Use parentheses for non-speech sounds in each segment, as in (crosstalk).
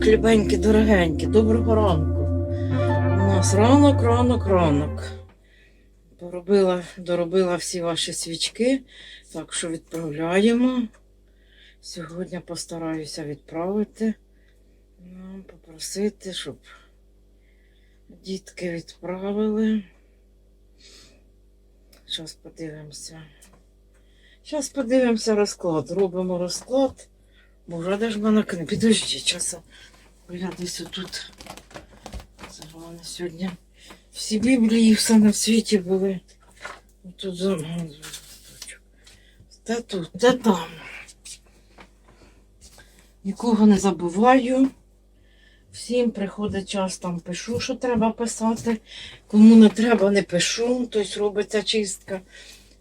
Так, любенькі, дорогенькі, доброго ранку. У нас ранок, ранок, ранок. Поробила, доробила всі ваші свічки, так що відправляємо. Сьогодні постараюся відправити. Ну, попросити, щоб дітки відправили. Зараз подивимося. Зараз подивимося розклад. Робимо розклад. Боже, де ж мене книга? Підожди часу. Я десь отут. В сьогодні. Всі біблії, все на світі були. Тут за Те тут, те там. Нікого не забуваю. Всім приходить час, там пишу, що треба писати. Кому не треба, не пишу, тобто робиться чистка.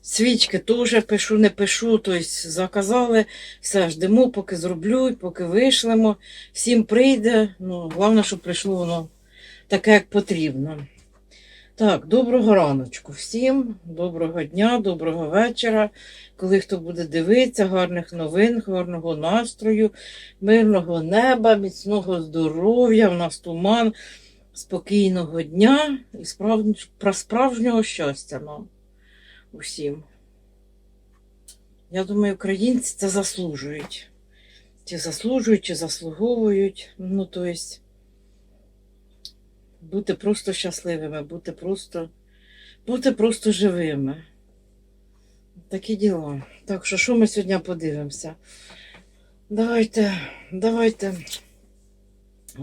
Свічки теж пишу, не пишу, тобто заказали, все ждемо, поки зроблю, поки вишлемо. Всім прийде. Ну, головне, щоб прийшло воно таке, як потрібно. Так, доброго раночку всім, доброго дня, доброго вечора. Коли хто буде дивитися, гарних новин, гарного настрою, мирного неба, міцного здоров'я, в нас туман, спокійного дня і справжнього щастя нам усім. Я думаю, українці це заслужують. Чи заслужують, чи заслуговують. Ну, то есть, бути просто щасливими, бути просто, бути просто живими. Такі діла. Так що, що ми сьогодні подивимося? Давайте, давайте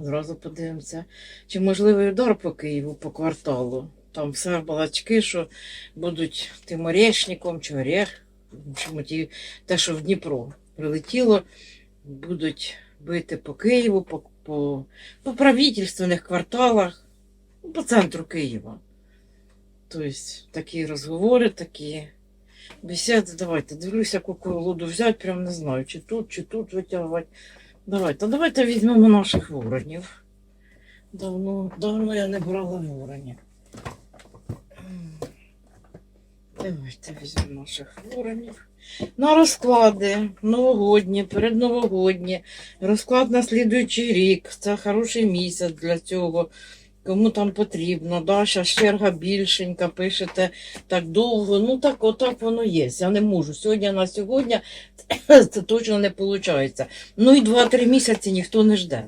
зразу подивимося, чи можливий удар по Києву по кварталу. Там все балачки, що будуть тим орешником чи орех, чому ті, те, що в Дніпро прилетіло, будуть бити по Києву, по, по, по правительственних кварталах, ну, по центру Києва. Тобто такі розговори, такі бесіди. Давайте, дивлюся, яку колоду взяти, прям не знаю, чи тут, чи тут витягувати. Давайте, давайте візьмемо наших воронів. Давно, давно я не брала воронів. Давайте візьмемо наших воронів. На розклади новогодні, передновогодні, розклад на слідуючий рік. Це хороший місяць для цього. Кому там потрібно, да, зараз черга більшенька, пишете так довго. Ну так, отак воно є. Я не можу. Сьогодні на сьогодні (clears throat) це точно не виходить. Ну і 2-3 місяці ніхто не жде.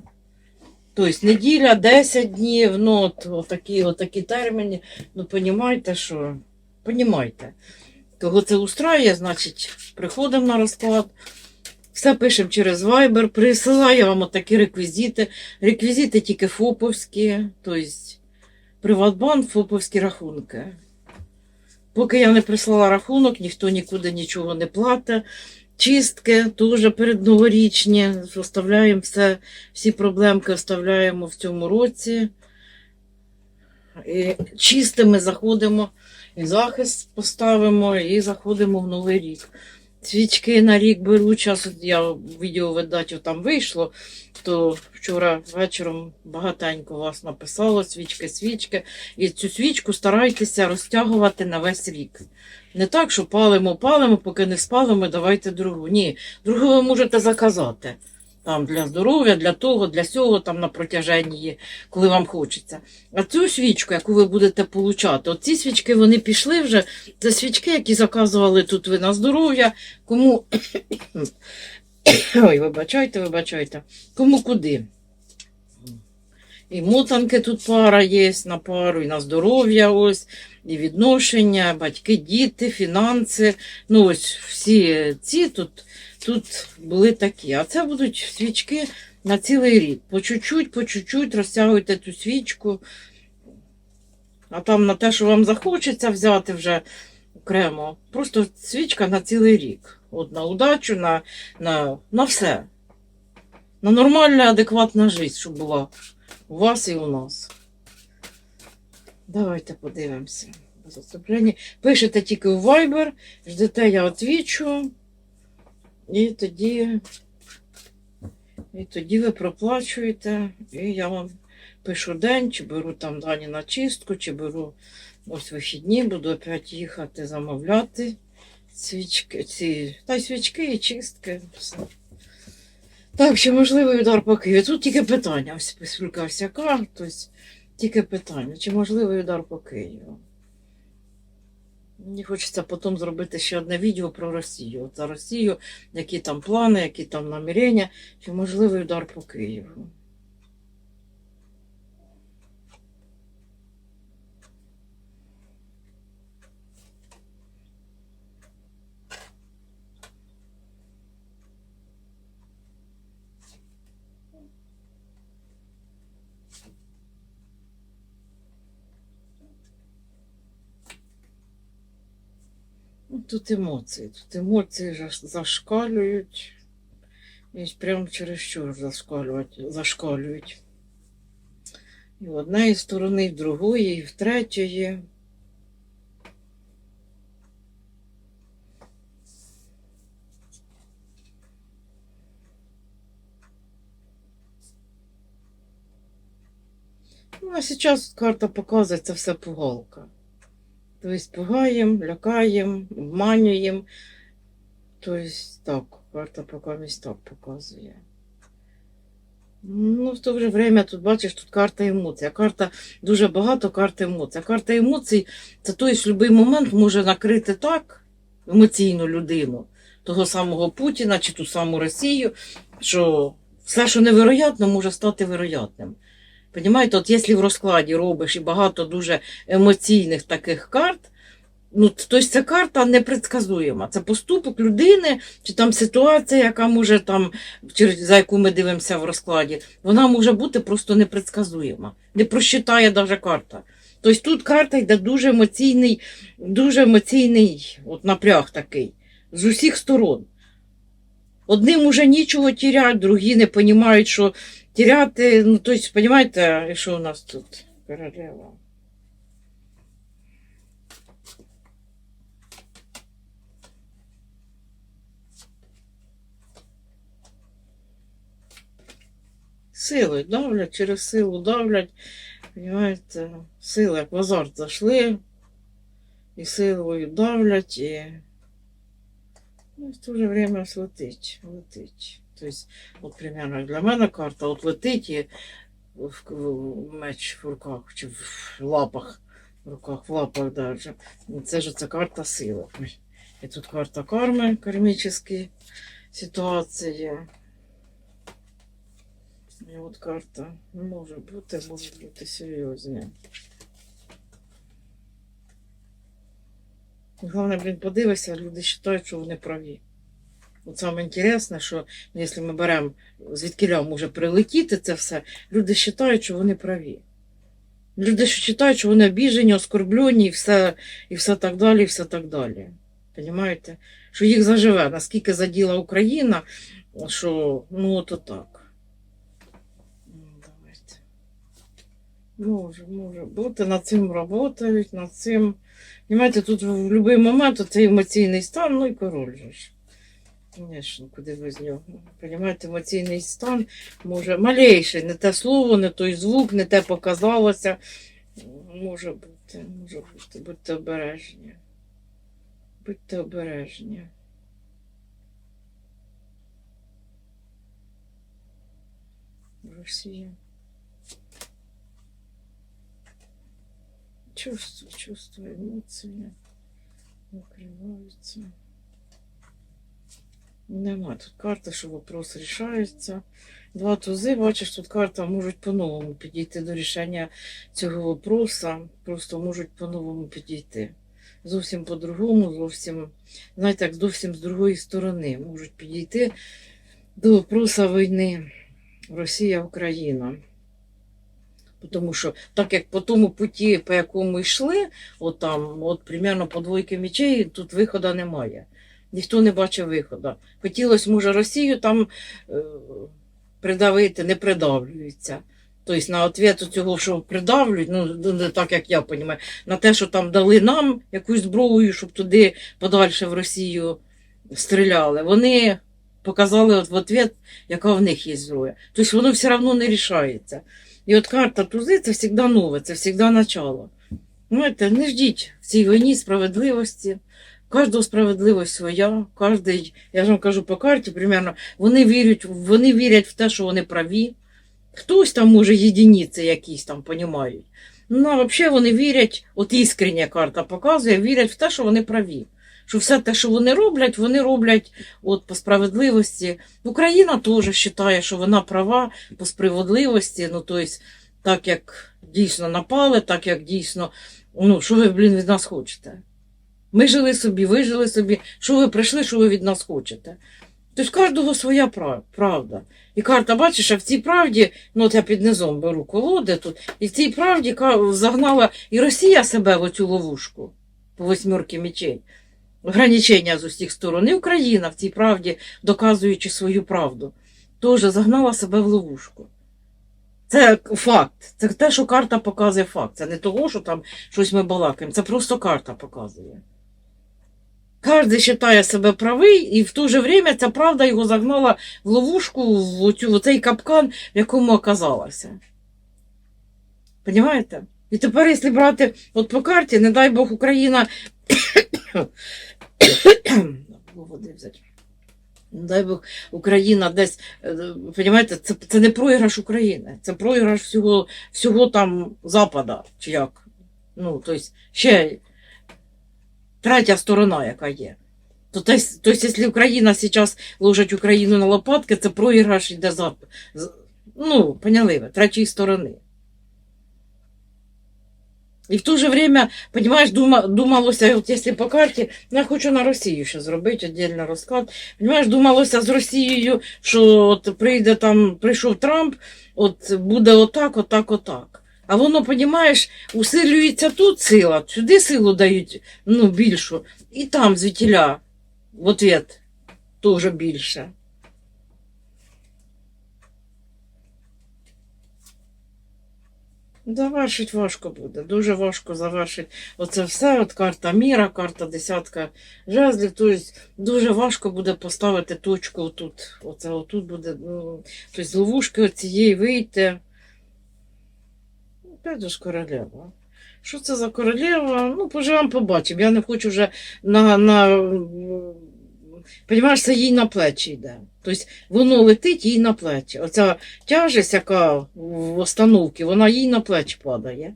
Тобто неділя, 10 днів, ну от, отакі, отакі терміни. Ну, понімаєте, що понімаєте. Кого це устраює, значить, приходимо на розклад. Все пишемо через Viber, присилаю вам такі реквізити. Реквізити тільки ФОПовські, тобто Приватбанк, ФОПовські рахунки. Поки я не прислала рахунок, ніхто нікуди нічого не платить. Чистки теж передноворічні. Оставляємо все, всі проблемки оставляємо в цьому році. І чистими заходимо, і захист поставимо, і заходимо в новий рік. Свічки на рік беру, час я відео видачу там вийшло, то вчора вечором багатенько вас написало свічки, свічки. І цю свічку старайтеся розтягувати на весь рік. Не так, що палимо, палимо, поки не спалимо, давайте другу. Ні, другу ви можете заказати. Там для здоров'я, для того, для сього, там на протяженні, коли вам хочеться. А цю свічку, яку ви будете получати, ці свічки вони пішли вже. Це свічки, які заказували тут ви на здоров'я. Кому. (coughs) Ой, вибачайте, вибачайте. Кому куди. І мотанки тут пара є на пару, і на здоров'я ось, і відношення, батьки, діти, фінанси. Ну, ось всі ці тут, тут були такі. А це будуть свічки на цілий рік. По чуть-чуть, по чуть-чуть розтягуйте цю свічку. А там на те, що вам захочеться взяти вже окремо. Просто свічка на цілий рік. От на удачу, на, на, на все. На нормальна, адекватна життя, щоб була у вас і у нас. Давайте подивимося. Пишете тільки у Viber, ждете, я відвічу. І тоді, і тоді ви проплачуєте, і я вам пишу день, чи беру там дані на чистку, чи беру ось вихідні, буду опять їхати замовляти свічки, ці, та й свічки і чистки. Все. Так, чи можливий удар по Києву? Тут тільки питання. Ось всяка, тобто тільки питання, чи можливий удар по Києву? Мені хочеться потім зробити ще одне відео про Росію. За Росію, які там плани, які там намірення, чи можливий удар по Києву. Тут емоції, тут емоції зашкалюють. І прямо через що зашкалюють. І в однієї сторони, і в другої, і в третьої. Ну, а зараз карта показує, це все пугалка. Тобто пугаємо, лякаємо, обманюємо. Тобто так, карта поки так показує. Ну, в то же время тут бачиш, тут карта емоцій. Карта дуже багато карт емоцій. Карта емоцій це той, в будь-який момент може накрити так емоційну людину, того самого Путіна чи ту саму Росію, що все, що невероятно, може стати вероятним. Понімаєте, от якщо в розкладі робиш і багато дуже емоційних таких карт, ну, тобто ця карта непредсказуєма. Це поступок людини, чи там ситуація, яка може там, за яку ми дивимося в розкладі, вона може бути просто непредсказуєма. Не просчитає навіть карта. Тобто тут карта йде дуже емоційний, дуже емоційний от напряг такий з усіх сторон. Одним уже нічого тірять, другі не розуміють, що тіряти, ну, тобто, розумієте, що у нас тут королева? Силою давлять, через силу давлять, розумієте, сили як в азарт зайшли, і силою давлять, і ну, в то же время летить, летить. Тобто, от примерно для мене карта от летить і в, в меч в руках чи в лапах, в руках, в лапах даже. Це ж ця карта сили. І тут карта карми, кармічні ситуації. І от карта може бути, може бути серйозні. Головне, блін, подивися, люди вважають, що вони праві. От саме інтересне, що якщо ми беремо, звідки може прилетіти це все, люди вважають, що вони праві. Люди вважають, що вони обіжені, оскорблені і все, і все так далі, і все так далі. Понімаєте? Що їх заживе, наскільки заділа Україна, що ну от отак. Ну, Давайте. Може, може бути, над цим працюють, над цим. Понимаєте, тут в будь-який момент цей емоційний стан, ну і король ж. Звісно, куди без нього. Понимаєте, емоційний стан може малейший, не те слово, не той звук, не те показалося. Може бути, може бути, будьте обережні. Будьте обережні. Росія. Чувство, чувство, емоції викриваються. Нема тут карти, що вопрос рішається. Два тузи, бачиш, тут карта можуть по-новому підійти до рішення цього вопроса. Просто можуть по-новому підійти. Зовсім по-другому, зовсім, знаєте, як зовсім з другої сторони можуть підійти до вопроса війни Росія-Україна. Тому що так як по тому путі, по якому йшли, от там, от примерно по двойки мечей, тут виходу немає. Ніхто не бачив виходу. Хотілося, може, Росію там е, придавити, не придавлюється. Тобто на ответ цього, що придавлюють, ну не так як я розумію, на те, що там дали нам якусь зброю, щоб туди подальше в Росію стріляли. Вони показали от в ответ, яка в них є зброя. Тобто воно все одно не рішається. І от карта тузи це завжди нове, це завжди начало. Знаєте, не ждіть в цій війні справедливості, Кожного справедливість своя, кожний, я ж вам кажу по карті, примерно, вони вірять, вони вірять в те, що вони праві. Хтось там, може, єдиниці якісь там понімають. Ну, а взагалі вони вірять, от іскрення карта показує, вірять в те, що вони праві. Що все те, що вони роблять, вони роблять от по справедливості. Україна теж вважає, що вона права по справедливості. Ну, тобто, так як дійсно напали, так як дійсно, ну, що ви, блін, від нас хочете? Ми жили собі, ви жили собі. Що ви прийшли, що ви від нас хочете? Тобто кожного своя правда. І карта, бачиш, а в цій правді, ну от я під низом беру колоди тут, і в цій правді загнала і Росія себе в оцю ловушку по восьмерки мечей. Ограничення з усіх сторон. І Україна в цій правді, доказуючи свою правду, теж загнала себе в ловушку. Це факт. Це те, що карта показує факт. Це не того, що там щось ми балакаємо. Це просто карта показує. Кожен вважає себе правий, і в то же время ця правда його загнала в ловушку, в, оцю, в цей капкан, в якому оказалася. Понимаєте? І тепер, якщо брати от по карті, не дай Бог Україна. Води взяти. Дай Бог Україна десь, е, це, це не програш України, це програш всього, всього там Запада, чи як. Ну, тобто, ще третя сторона, яка є. То, тобто, якщо Україна зараз ложить Україну на лопатки, це програш йде за, з- ну, поняли ви, третьої сторони. І в то же время, понимаешь, дума, думалося, от якщо по карті, ну, я хочу на Росію ще зробити віддільний розклад. Понимаєш, думалося з Росією, що от прийде там, прийшов Трамп, от буде отак, отак, отак. А воно, понімаєш, усилюється тут сила, сюди силу дають ну, більшу, і там звідтіля в ответ теж більше. Завершить важко буде, дуже важко завершити. Оце все, от карта міра, карта десятка жезлів. Тобто дуже важко буде поставити точку отут. Оце отут буде, ну, тобто з ловушки оцієї вийти. Опять ж королева. Що це за королева? Ну, поживемо, побачимо. Я не хочу вже на. на Понімаєш, це їй на плечі йде. Тобто воно летить їй на плечі. Оця тяжесть, яка в остановці, вона їй на плечі падає.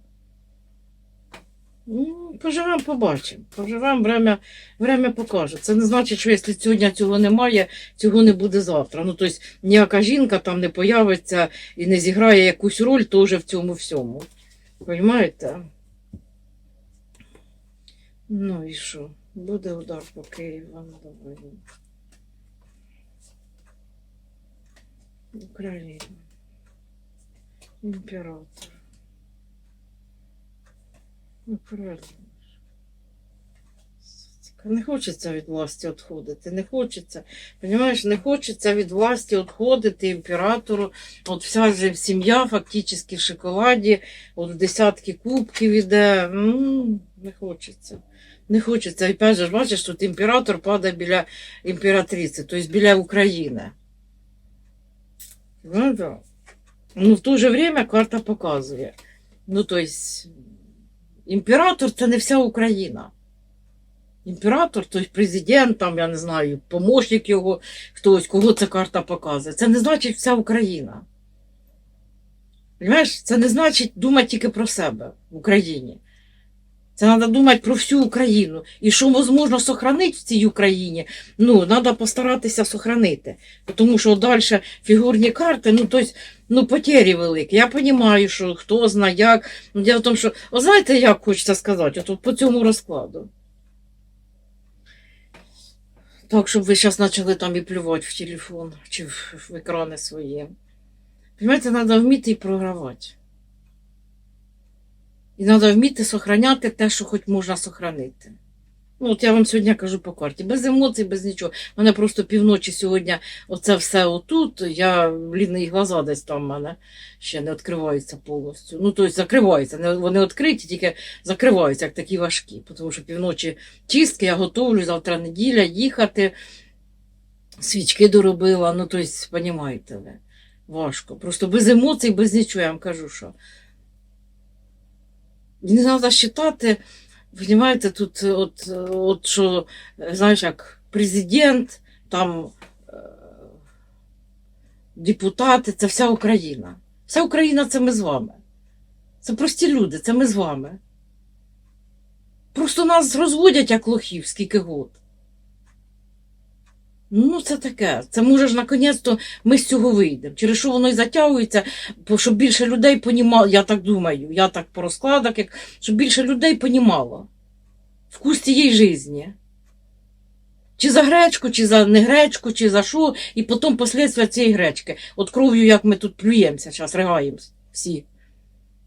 Ну, поживемо, побачимо. Поживемо, время, время покаже. Це не значить, що якщо сьогодні цього немає, цього не буде завтра. Ну, тобто ніяка жінка там не появиться і не зіграє якусь роль теж в цьому всьому. Понимаєте? Ну і що? Буде удар по Києву. Ну, давай. Україна. Імператор. Україна. Не хочеться від власті відходити, не хочеться. Понимаєш, не хочеться від власті відходити імператору. От вся же сім'я фактично в шоколаді, от десятки кубків іде. М, Не хочеться. Не хочеться. І опять же, бачиш, тут імператор падає біля імператриці, тобто біля України. Ну, да. ну, в то же время карта показує. Ну, то есть, імператор це не вся Україна. Імператор, тобто президент, там, я не знаю, помощник його, хтось, кого ця карта показує. Це не значить вся Україна. Понимаєш? Це не значить думати тільки про себе в Україні. Це треба думати про всю Україну. І що можна сохранити в цій Україні, ну, треба постаратися сохранити. Тому що далі фігурні карти, ну, тобто, ну, потері великі. Я розумію, що хто знає як. Ну, в тому, що, о, знаєте, як хочеться сказати, от, по цьому розкладу. Так, щоб ви зараз почали там і плювати в телефон чи в, екрани свої. Понимаєте, треба вміти і програвати. І треба вміти сохраняти те, що хоч можна сохранити. Ну, от я вам сьогодні кажу по карті. Без емоцій, без нічого. У мене просто півночі сьогодні оце все отут. Я, блін, і глаза десь там в мене ще не відкриваються повністю. Ну, тобто закриваються. Вони відкриті, тільки закриваються, як такі важкі. Тому що півночі чистки, я готовлю, завтра неділя, їхати. Свічки доробила. Ну, тобто, розумієте важко. Просто без емоцій, без нічого, я вам кажу, що. Не треба вважати, Понимаєте, тут от, от що, знаєш, як президент, там депутати, це вся Україна. Вся Україна це ми з вами. Це прості люди, це ми з вами. Просто нас розводять як лохів скільки год. Ну, це таке. Це може ж наконець-то ми з цього вийдемо. Через що воно і затягується, щоб більше людей понімало, я так думаю, я так по розкладах, як, щоб більше людей понімало вкус цієї житті. Чи за гречку, чи за не гречку, чи за що, і потім послідствия цієї гречки. От кров'ю, як ми тут плюємося, зараз ригаємось всі.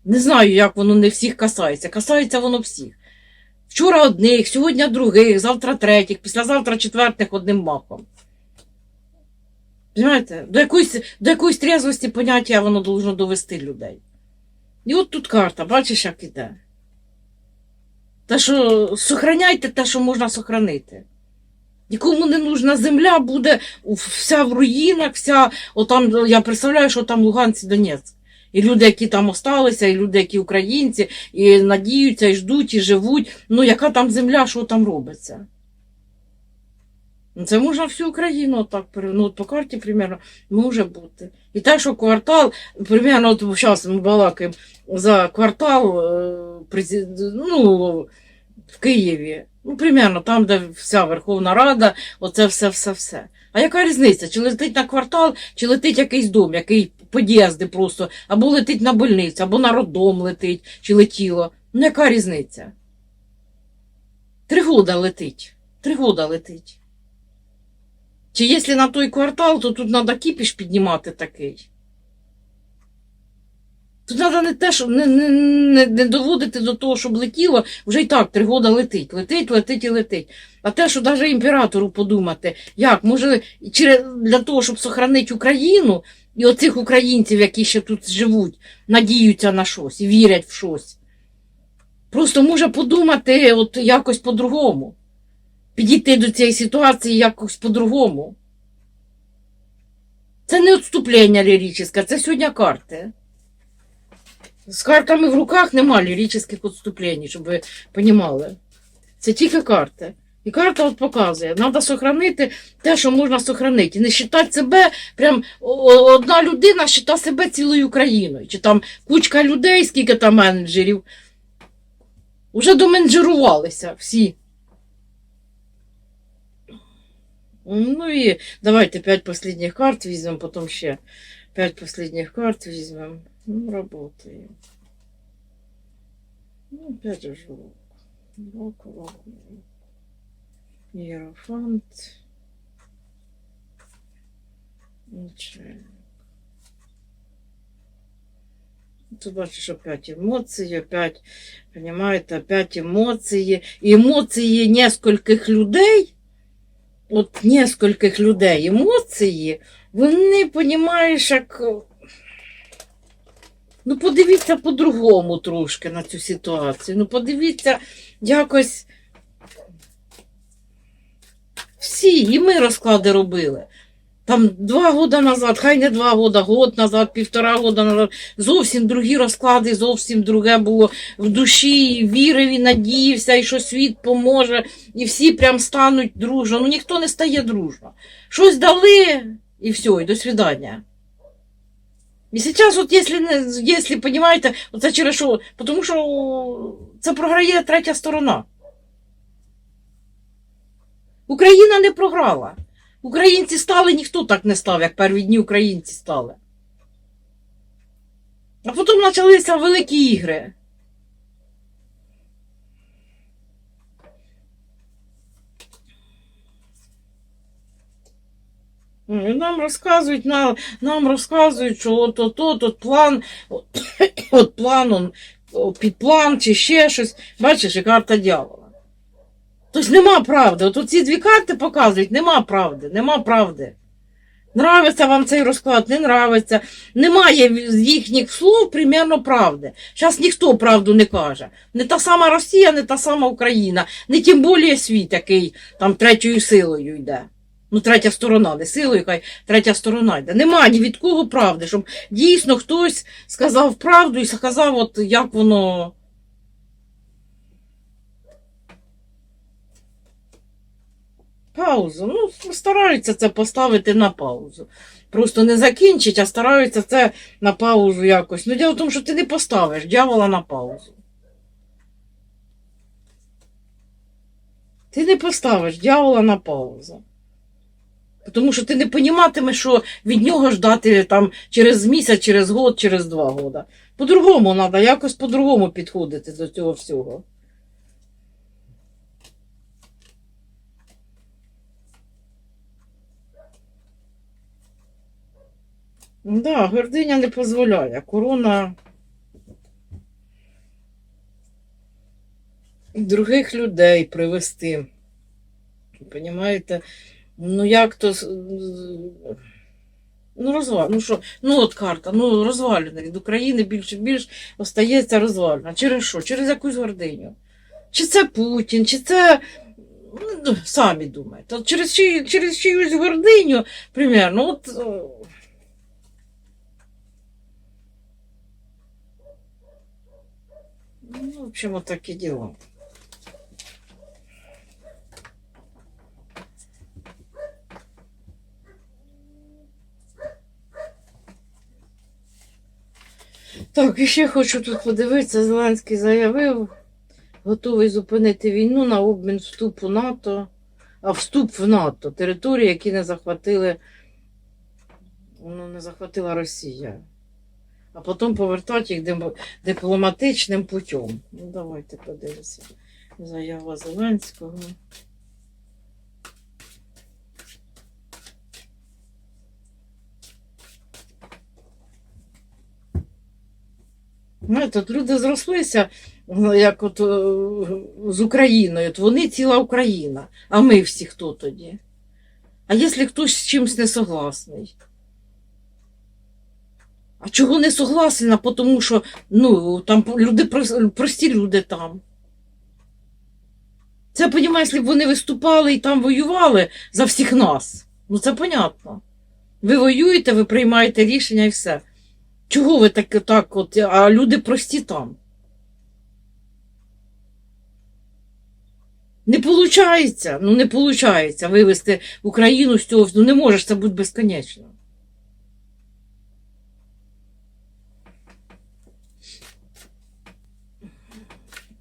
Не знаю, як воно не всіх касається. Касається воно всіх. Вчора одних, сьогодні других, завтра третіх, післязавтра четвертих одним махом. Понимаєте? До якоїсь, до якоїсь трезвості поняття воно должно довести людей. І от тут карта, бачиш, як іде. Та що сохраняйте те, що можна сохранити. Нікому не нужна земля буде вся в руїнах, вся, отам, я представляю, що там Луганськ і Донецьк. І люди, які там осталися, і люди, які українці, і надіються, і ждуть, і живуть. Ну, яка там земля, що там робиться? Ну, Це можна всю Україну пере- ну, от по карті, примерно, може бути. І те, що квартал, примерно, от зараз ми балакаємо за квартал е, ну, в Києві. Ну, примерно, там, де вся Верховна Рада, оце все-все-все. А яка різниця? Чи летить на квартал, чи летить якийсь дом, який під'їзди просто, або летить на больницю, або на роддом летить, чи летіло. Ну, яка різниця? Три года летить. Три года летить. Чи якщо на той квартал, то тут треба кіпіш піднімати такий. Тут треба не те, щоб не, не, не, доводити до того, щоб летіло, вже і так три года летить, летить, летить і летить. А те, що навіть імператору подумати, як, може, для того, щоб сохранити Україну, і оцих українців, які ще тут живуть, надіються на щось і вірять в щось. Просто може подумати от якось по-другому. Підійти до цієї ситуації якось по-другому. Це не відступлення ліричне, це сьогодні карти. З картами в руках нема ліричних відступлень, щоб ви розуміли. Це тільки карти. І карта от показує, треба сохранити те, що можна сохранити. Не вважати себе, прям одна людина вважає себе цілою Україною. Чи там кучка людей, скільки там менеджерів. Уже доменеджерувалися всі. Ну і давайте п'ять останніх карт візьмемо, потім ще п'ять останніх карт візьмемо. Ну, работаем. Ну, опять же лук. Лук, лук, лук. Иерофант. Нічого. Тут бачиш опять емоції, опять, понимаете, опять емоції. Емоції нескольких людей, от нескольких людей емоції, вони, понімаєш, як Ну, подивіться по-другому трошки на цю ситуацію. Ну, подивіться якось. Всі, і ми розклади робили. Там два роки назад, хай не два роки, год назад, півтора роки назад, зовсім другі розклади, зовсім друге було в душі, і вірив і надіявся, і що світ поможе, і всі прям стануть дружно. Ну ніхто не стає дружно. Щось дали, і все, і до свидання. І зараз, от, якщо, якщо понимаєте, це через що, тому що це програє третя сторона. Україна не програла. Українці стали, ніхто так не став, як перві дні українці стали. А потім почалися великі ігри. Ну, нам розказують, на, нам розказують, що от от, от, от план, от, (coughs) от план, он, під план чи ще щось. Бачиш, і карта дьявола. Тобто нема правди. От ці дві карти показують, нема правди, нема правди. Нравиться вам цей розклад, не нравиться. Немає з їхніх слов примерно правди. Зараз ніхто правду не каже. Не та сама Росія, не та сама Україна, не тим більше світ, який там третьою силою йде. Ну, третя сторона, не силою, хай третя сторона йде. Нема ні від кого правди, щоб дійсно хтось сказав правду і сказав, от як воно. Паузу. Ну, стараються це поставити на паузу. Просто не закінчить, а стараються це на паузу якось. Ну, діло в тому, що ти не поставиш дьявола на паузу. Ти не поставиш дьявола на паузу. Тому що ти не поніматимеш, що від нього ждати там через місяць, через год, через два года. По-другому треба, якось по-другому підходити до цього всього. Да, гординя не дозволяє. Корона других людей привести. Понімаєте? Ну як то. Ну, розвал... ну що, ну от карта, ну розвалена від України більше більш остається розвалена. Через що? Через якусь гординю. Чи це Путін, чи це. Ну, самі думаєте. Через, чию, через чиюсь гординю, примерно, от. Ну, в общем, вот такие дела. Так, і ще хочу тут подивитися. Зеленський заявив, готовий зупинити війну на обмін вступу НАТО, а вступ в НАТО, території, які не захватили, ну, не захватила Росія. А потім повертати їх дипломатичним путем. Ну, давайте подивимося. Заява Зеленського. Знаєте, от люди зрослися, ну, як от е, з Україною, от вони ціла Україна, а ми всі хто тоді? А якщо хтось з чимось не согласний? А чого не согласен? А Тому що ну, там люди, прості люди там. Це, понімаєш, якщо вони виступали і там воювали за всіх нас. Ну це понятно. Ви воюєте, ви приймаєте рішення і все. Чого ви так, так от, а люди прості там? Не виходить, ну не виходить вивести Україну з цього, ну не можеш це бути безконечно.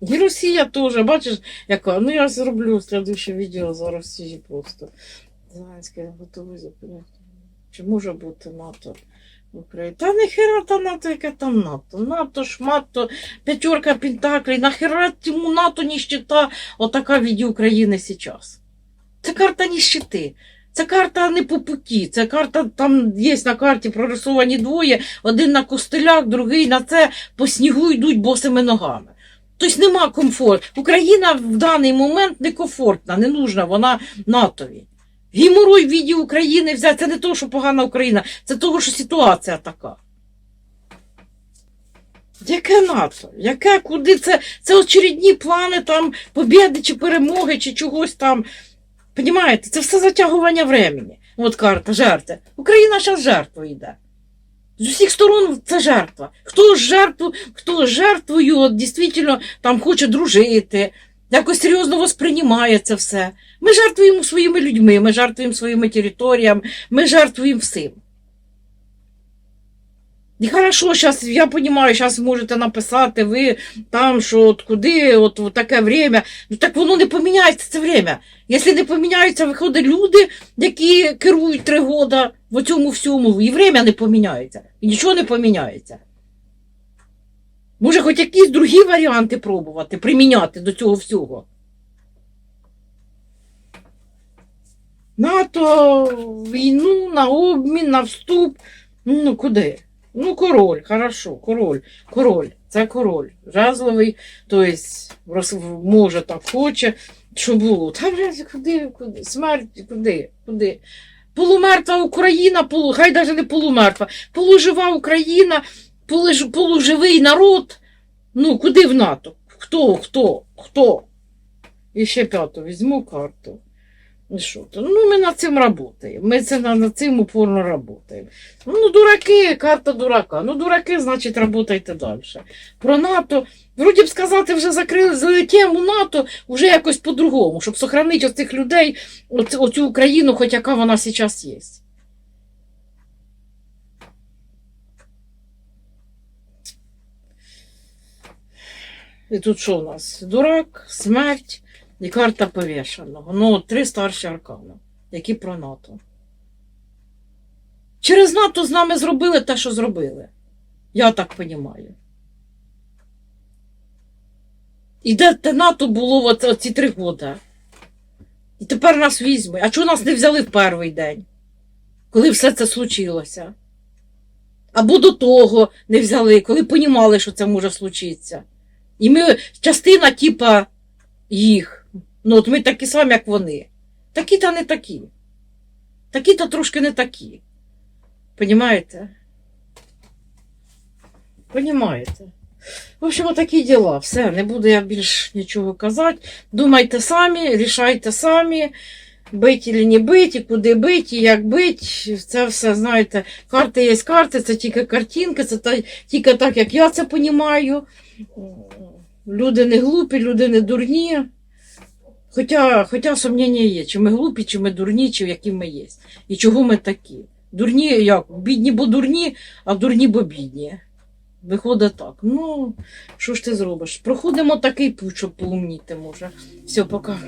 І Росія теж, бачиш, яка. Ну я зроблю слідуще відео за Росію просто. Зеленський готовий зупинити. Чи може бути НАТО в Україні? Та нахера та НАТО, яке там НАТО? НАТО, шмато, п'ятерка пентаклей, нахера цьому НАТО ніщита, отака від України зараз. Це карта ніщити. Це карта не по путі, це карта, там є на карті прорисовані двоє, один на костелях, другий на це, по снігу йдуть босими ногами. Тобто нема комфорту. Україна в даний момент не комфортна, не нужна, вона натові. Геморой в віді України взяти, це не того, що погана Україна, це того, що ситуація така. Яке НАТО? Яке, куди це? Це очередні плани там побєди чи перемоги, чи чогось там. Понімаєте, це все затягування времени. От карта, жертва. Україна зараз жертва йде. З усіх сторон це жертва. Хто жертву, хто жертвою от, дійсно там хоче дружити, якось серйозно восприймає це все. Ми жертвуємо своїми людьми, ми жертвуємо своїми територіями, ми жертвуємо всім. І хорошо, зараз, я розумію, зараз можете написати ви там, що от куди, от, от таке время. Ну так воно не поміняється це время. Якщо не поміняються, виходять люди, які керують три роки в цьому всьому, і время не поміняється, і нічого не поміняється. Може, хоч якісь другі варіанти пробувати, приміняти до цього всього. НАТО, війну, на обмін, на вступ. Ну, куди? Ну, король, хорошо, король, король, це король. Жазливий, тобто, може так хоче, що було. Та куди, куди? Смерть, куди? Куди? Полумертва Україна, полу, хай навіть не полумертва, полужива Україна, полуж, полуживий народ. Ну, куди в НАТО? Хто, хто, хто? І ще п'яту візьму карту. Ну, що то? Ну, ми над цим працюємо. Ми це над цим упорно працюємо. Ну, дураки, карта дурака. Ну, дураки, значить, працюйте далі. Про НАТО. Вроді б сказати, вже закрили тему НАТО вже якось по-другому, щоб сохранити оцих людей, оцю Україну, хоч яка вона зараз є. І тут що у нас? Дурак, смерть і карта повішеного. Ну, три старші аркани, які про НАТО. Через НАТО з нами зробили те, що зробили. Я так розумію. І де те НАТО було от, оці три роки. І тепер нас візьме. А чого нас не взяли в перший день, коли все це случилося? Або до того не взяли, коли понімали, що це може случитися. І ми частина, типа, їх. Ну, от ми такі самі, як вони. Такі та не такі. Такі та трошки не такі. Понімаєте? Понімаєте? В общем, такі діла. Все, не буду я більш нічого казати. Думайте самі, рішайте самі, бить чи не бить, і куди бить, і як бить. Це все, знаєте, карти є карти, це тільки картинки, це та- тільки так, як я це понімаю. Люди не глупі, люди не дурні. Хоча, хоча сумніння є, чи ми глупі, чи ми дурні, чи які ми є. І чого ми такі. Дурні, як? Бідні, бо дурні, а дурні, бо бідні. Виходить так. Ну, що ж ти зробиш? Проходимо такий путь, щоб поумніти може. Все, пока.